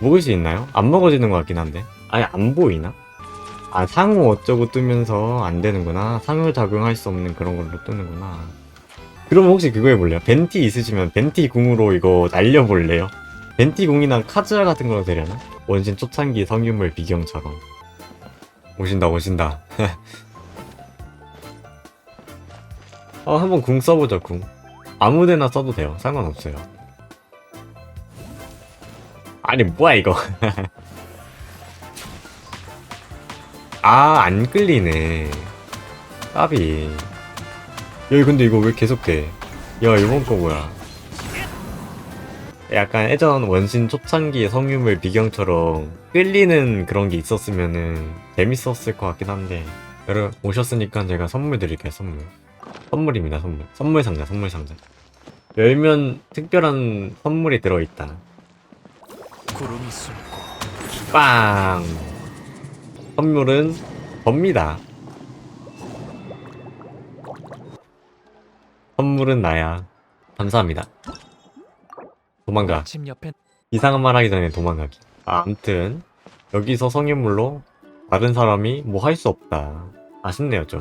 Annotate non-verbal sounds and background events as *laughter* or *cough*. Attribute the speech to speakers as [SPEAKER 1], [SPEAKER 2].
[SPEAKER 1] 먹을 수 있나요? 안 먹어지는 것 같긴 한데 아예 안 보이나? 아 상호 어쩌고 뜨면서 안 되는구나 상호 작용할 수 없는 그런 걸로 뜨는구나 그러면 혹시 그거 해볼래요? 벤티 있으시면 벤티 궁으로 이거 날려볼래요? 벤티 궁이나 카즈라 같은 걸로 되려나? 원신 초창기 성유물 비경처럼 오신다 오신다 *laughs* 어 한번 궁 써보죠 궁 아무데나 써도 돼요 상관없어요 아니 뭐야 이거. *laughs* 아 안 끌리네. 까비. 여기 근데 이거 왜 계속 돼 야 이번 거 뭐야. 약간 예전 원신 초창기 성유물 비경처럼 끌리는 그런 게 있었으면은 재밌었을 것 같긴 한데. 여러분 오셨으니까 제가 선물 드릴게요 선물. 선물입니다 선물. 선물 상자 선물 상자. 열면 특별한 선물이 들어있다
[SPEAKER 2] 구름이 숨고
[SPEAKER 1] 빵 선물은 접니다 선물은 나야 감사합니다 도망가
[SPEAKER 2] 집
[SPEAKER 1] 이상한 말 하기 전에 도망가기. 아, 암튼 여기서 성인물로 다른 사람이 뭐 할 수 없다. 아쉽네요 좀.